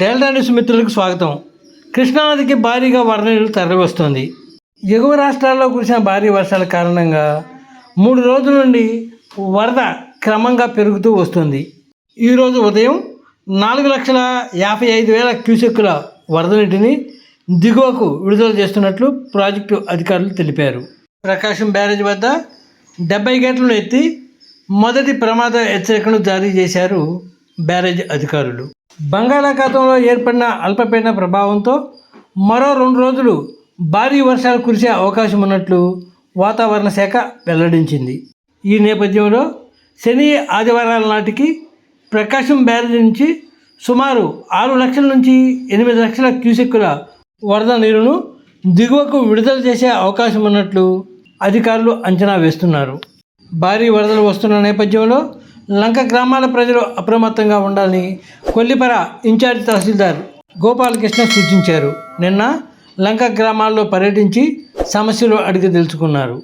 Delta news మిత్రులకు స్వాగతం. కృష్ణానదికి భారీగా వరద తరలివస్తోంది. ఎగువ రాష్ట్రాల్లో కురిసిన భారీ వర్షాల కారణంగా మూడు రోజుల నుండి వరద క్రమంగా పెరుగుతూ వస్తుంది. ఈరోజు ఉదయం నాలుగు లక్షల యాభై ఐదు వేల క్యూసెక్కుల వరద నీటిని దిగువకు విడుదల చేస్తున్నట్లు ప్రాజెక్టు అధికారులు తెలిపారు. ప్రకాశం బ్యారేజ్ వద్ద డెబ్బై గేట్లను ఎత్తి మొదటి ప్రమాద హెచ్చరికను జారీ చేశారు బ్యారేజ్ అధికారులు. బంగాళాఖాతంలో ఏర్పడిన అల్పపీడన ప్రభావంతో మరో రెండు రోజులు భారీ వర్షాలు కురిసే అవకాశం ఉన్నట్లు వాతావరణ శాఖ వెల్లడించింది. ఈ నేపథ్యంలో శని ఆదివారాల నాటికి ప్రకాశం బ్యారేజీ నుంచి సుమారు ఆరు లక్షల నుంచి ఎనిమిది లక్షల క్యూసెక్కుల వరద నీరును దిగువకు విడుదల చేసే అవకాశం ఉన్నట్లు అధికారులు అంచనా వేస్తున్నారు. భారీ వరదలు వస్తున్న నేపథ్యంలో లంక గ్రామాల ప్రజలు అప్రమత్తంగా ఉండాలని కొల్లిపర ఇన్ఛార్జ్ తహసీల్దార్ గోపాలకృష్ణ సూచించారు. నిన్న లంక గ్రామాల్లో పర్యటించి సమస్యలు అడిగి తెలుసుకున్నారు.